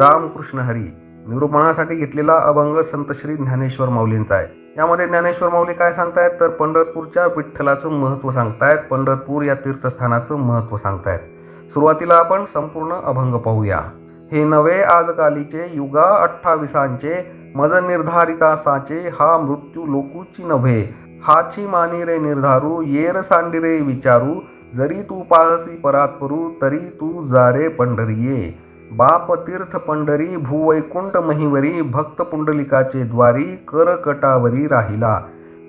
रामकृष्ण हरी निरूपणासाठी घेतलेला अभंग संत श्री ज्ञानेश्वर माऊलींचा आहे. यामध्ये ज्ञानेश्वर माऊली काय सांगतायत? तर पंढरपूरच्या विठ्ठलाचं महत्त्व सांगतायत. पंढरपूर या तीर्थस्थानाचं महत्त्व सांगतायत. सुरुवातीला आपण संपूर्ण अभंग पाहूया. हे नवे आजकालीचे युगा अठ्ठावीसांचे मज निर्धारिता साचे हा मृत्यू लोकूची नव्हे. हाची मानी रे निर्धारू येर सांडिरे विचारू. जरी तू पाहसी परात परू तरी तू जारे पंढरीये. बाप तीर्थ पंढरी भूवैकुंठ महिवरी भक्त पुंडलिकाचे द्वारी करकटावरी राहिला.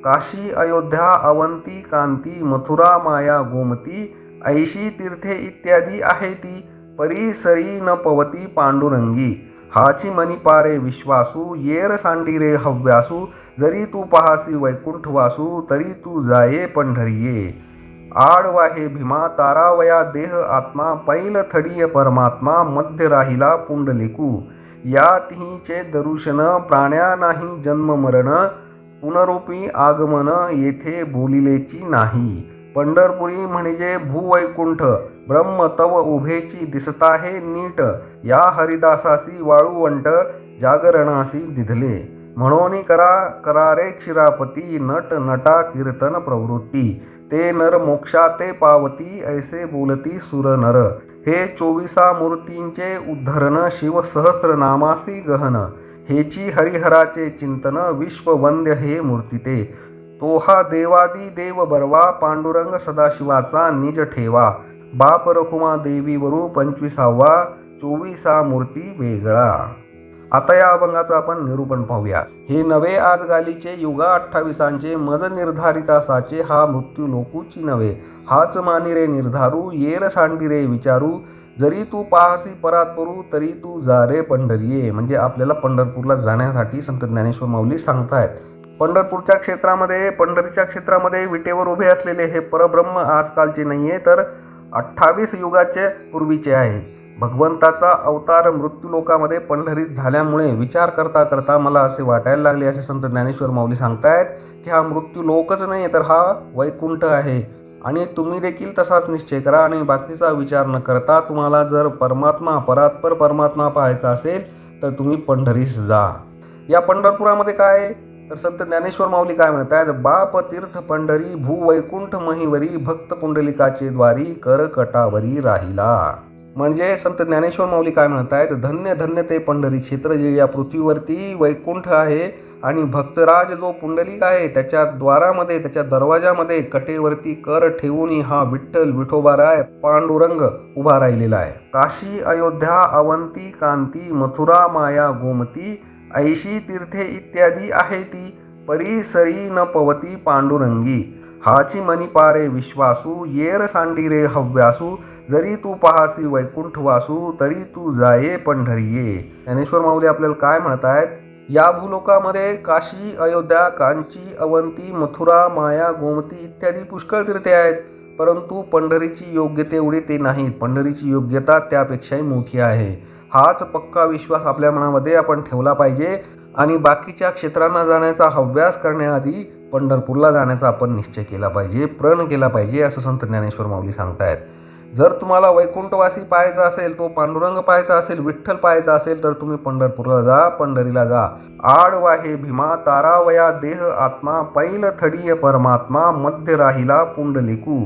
काशी अयोध्या अवंती कांती मथुरा माया गोमती ऐशी तीर्थे इत्यादी आहे ती परिसरी न पवती पांडुरंगी. हाची मणिपारे विश्वासू येर सांडिरे हव्यासू. जरी तू पहासी वैकुंठ वासू तरी तू जाये पंढरीये. आडवाहे भीमा तारावया देह आत्मा पैल थडीय परमात्मा मध्य राहिला पुंडलिकू. या तिहीचे दरुशन प्राण्या नाही जन्म मरण पुनरूपी आगमन येथे बोलिलेची नाही. पंढरपुरी म्हणजे भूवैकुंठ ब्रह्म तव उभेची दिसताहे नीट या हरिदासासी वाळूवंट जागरणासी दिधले. म्हणून करा करारे क्षीरापती नट नटा कीर्तन प्रवृत्ती. ते नर मोक्षा ते पावती ऐसे बोलती सुर नर. हे चोवीसा मूर्तींचे उद्धरण शिवसहस्रनामासी गहन. हेची हरिहराचे चिंतन विश्ववंद्य हे मूर्ती ते. तो हा देवादी देव बरवा पांडुरंग सदाशिवाचा निज ठेवा. बाप रखुमा देवीवरू पंचवीसावा चोवीसा मूर्ती वेगळा. आता या अभंगाचं आपण निरूपण पाहूया. हे नवे आज गालीचे युगा अठ्ठावीसांचे मज निर्धारितासाचे हा मृत्यू लोकूची नव्हे. हाच मानिरे निर्धारू येर सांडिरे विचारू. जरी तू पाहसी परात परू तरी तू जा रे पंढरीये. म्हणजे आपल्याला पंढरपूरला जाण्यासाठी संत ज्ञानेश्वर माऊली सांगतायत. पंढरपूरच्या क्षेत्रामध्ये पंढरीच्या क्षेत्रामध्ये विटेवर उभे असलेले हे परब्रह्म आजकालचे नाहीये तर अठ्ठावीस युगाचे पूर्वीचे आहे. भगवंताचा अवतार मृत्यूलोकामध्ये पंढरीत झाल्यामुळे विचार करता करता मला असे वाटायला लागले असे संत ज्ञानेश्वर माऊली सांगतायत की हा मृत्यूलोकच नाही तर हा वैकुंठ आहे. आणि तुम्ही देखील तसाच निश्चय करा आणि बाकीचा विचार न करता तुम्हाला जर परमात्मा परात्पर परमात्मा पाहायचा असेल तर तुम्ही पंढरीस जा. या पंढरपुरामध्ये काय तर संत ज्ञानेश्वर माऊली काय म्हणतात बाप तीर्थ पंढरी भूवैकुंठ महिवरी भक्त पुंडलिकाचे द्वारी कर कटावरी राहिला. म्हणजे संत ज्ञानेश्वर माऊली काय म्हणत आहेत धन्य धन्य ते पंढरी क्षेत्र जे या पृथ्वीवरती वैकुंठ आहे आणि भक्तराज जो पुंडलिक आहे त्याच्या द्वारामध्ये त्याच्या दरवाजामध्ये कटेवरती कर ठेवून हा विठ्ठल विठोबाराय पांडुरंग उभा राहिलेला आहे. काशी अयोध्या अवंती कांती मथुरा माया गोमती ऐशी तीर्थे इत्यादी आहे ती. परिसरी न पवती पांडुरंगी. हाची मनी पारे विश्वासू येर सांडिरे हव्यासू जरी तू पहासी वैकुंठ वासू तरी तू जाये पंढरीये. ज्ञानेश्वर माऊली आपल्याला काय म्हणत आहेत? या भूलोकामध्ये काशी अयोध्या कांची अवंती मथुरा माया गोमती इत्यादी पुष्कळ तीर्थे आहेत. परंतु पंढरीची योग्यते एवढी ते नाहीत पंढरीची योग्यता त्यापेक्षाही मोठी आहे. हाच पक्का विश्वास आपल्या मनामध्ये आपण ठेवला पाहिजे. आणि बाकीच्या क्षेत्रांना जाण्याचा हव्यास करण्याआधी पंढरपूरला जाण्याचा आपण निश्चय केला पाहिजे प्रण केला पाहिजे असं संत ज्ञानेश्वर माऊली सांगतायत. जर तुम्हाला वैकुंठवासी पाहायचा असेल तो पांडुरंग पाहायचा असेल विठ्ठल पाहायचा असेल तर तुम्ही पंढरपूरला जा पंढरीला जा. आड वाहे भीमा तारावया देह आत्मा पैल थडीय परमात्मा मध्य राहिला पुंडलिकू.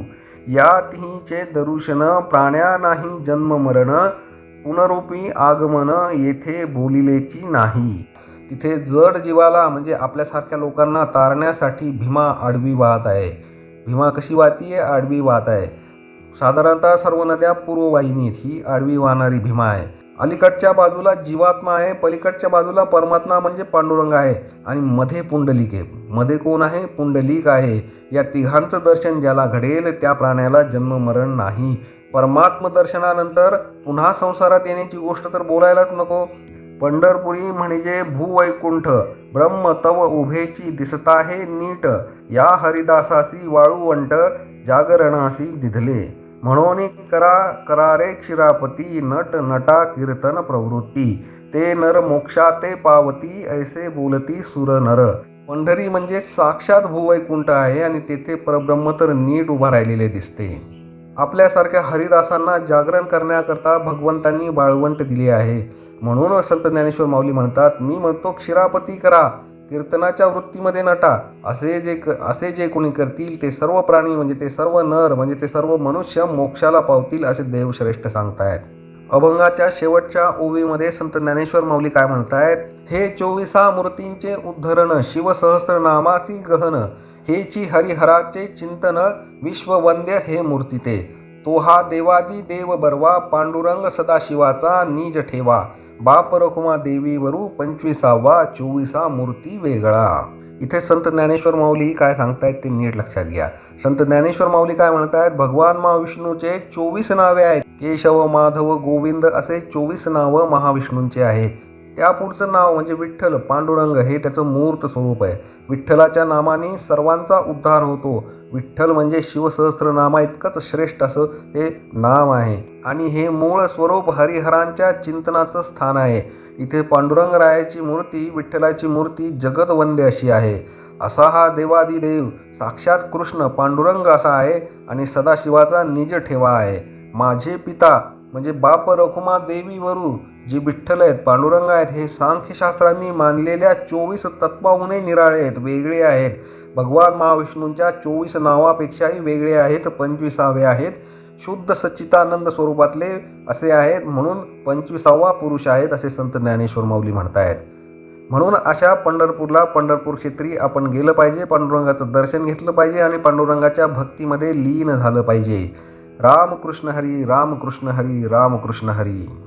या तिहीचे दरुशन प्राण्या नाही जन्म मरण पुनरूपी आगमन येथे बोलिलेची नाही. तिथे जड जीवाला म्हणजे आपल्यासारख्या लोकांना तारण्यासाठी भीमा आडवी वाहत आहे. भीमा कशी वाहतीये? आडवी वाहत आहे. साधारणतः सर्व नद्या पूर्ववाहिनीत ही आडवी वाहणारी भीमा आहे. अलीकडच्या बाजूला जीवात्मा आहे पलीकडच्या बाजूला परमात्मा म्हणजे पांडुरंग आहे आणि मध्ये पुंडलिक आहे. मध्ये कोण आहे? पुंडलिक आहे. या तिघांचं दर्शन ज्याला घडेल त्या प्राण्याला जन्ममरण नाही. परमात्म दर्शनानंतर पुन्हा संसारात येण्याची गोष्ट तर बोलायलाच नको. पंढरपुरी म्हणजे भूवैकुंठ ब्रह्म तव उभेची दिसताहे नीट या हरिदासासी वाळूवंट जागरणासी दिधले म्हणून करा करारे क्षीरापती नट नटा कीर्तन प्रवृत्ती ते नर मोक्षा ते पावती ऐसे बोलती सुर नर. पंढरी म्हणजे साक्षात भूवैकुंठ आहे आणि तेथे परब्रह्म तर नीट उभा राहिलेले दिसते. आपल्यासारख्या हरिदासांना जागरण करण्याकरता भगवंतांनी बाळवंट दिले आहे. म्हणून संत ज्ञानेश्वर माऊली म्हणतात मी म्हणतो क्षीरापती करा कीर्तनाच्या वृत्तीमध्ये नटा. असे जे क- असे जे कोणी करतील ते सर्व प्राणी म्हणजे ते सर्व नर म्हणजे ते सर्व मनुष्य मोक्षाला पावतील असे देवश्रेष्ठ सांगतायत. अभंगाच्या शेवटच्या ओवीमध्ये संत ज्ञानेश्वर माऊली काय म्हणतायत हे चोवीसा मूर्तींचे उद्धरण शिवसहस्रनामासी गहन हेची हरिहराचे चिंतन विश्ववंद्य हे मूर्ती ते. तो हा देवादी देव बरवा पांडुरंग सदाशिवाचा नीज ठेवा. बाप रखुमा देवीवरू पंचवीसावा चोवीसा मूर्ती वेगळा. इथे संत ज्ञानेश्वर माऊली काय सांगतायत ते नीट लक्षात घ्या. संत ज्ञानेश्वर माऊली काय म्हणतायत? भगवान महाविष्णूचे चोवीस नावे आहेत. केशव माधव गोविंद असे चोवीस नावं महाविष्णूंचे आहेत. यापुढचं पुढचं नाव म्हणजे विठ्ठल पांडुरंग हे त्याचं मूर्त स्वरूप आहे. विठ्ठलाच्या नामाने सर्वांचा उद्धार होतो. विठ्ठल म्हणजे शिवसहस्त्रनामा इतकंच श्रेष्ठ असं हे नाम आहे. आणि हे मूळ स्वरूप हरिहरांच्या चिंतनाचं स्थान आहे. इथे पांडुरंगरायाची मूर्ती विठ्ठलाची मूर्ती जगतवंदे अशी आहे. असा हा देवादिदेव साक्षात कृष्ण पांडुरंग असा आहे आणि सदाशिवाचा निज ठेवा आहे. माझे पिता म्हणजे बाप रखुमा देवीवरू जे विठ्ठल आहेत पांडुरंग आहेत हे सांख्यशास्त्रांनी मानलेल्या चोवीस तत्वाहूनही निराळे आहेत वेगळे आहेत. भगवान महाविष्णूंच्या चोवीस नावापेक्षाही वेगळे आहेत पंचवीसावे आहेत. शुद्ध सच्चितानंद स्वरूपातले असे आहेत म्हणून पंचवीसावा पुरुष आहेत असे संत ज्ञानेश्वर माऊली म्हणतायत. म्हणून अशा पंढरपूरला पंढरपूर क्षेत्री आपण गेलं पाहिजे पांडुरंगाचं दर्शन घेतलं पाहिजे आणि पांडुरंगाच्या भक्तीमध्ये लीन झालं पाहिजे. रामकृष्ण हरी रामकृष्ण हरी रामकृष्ण हरी.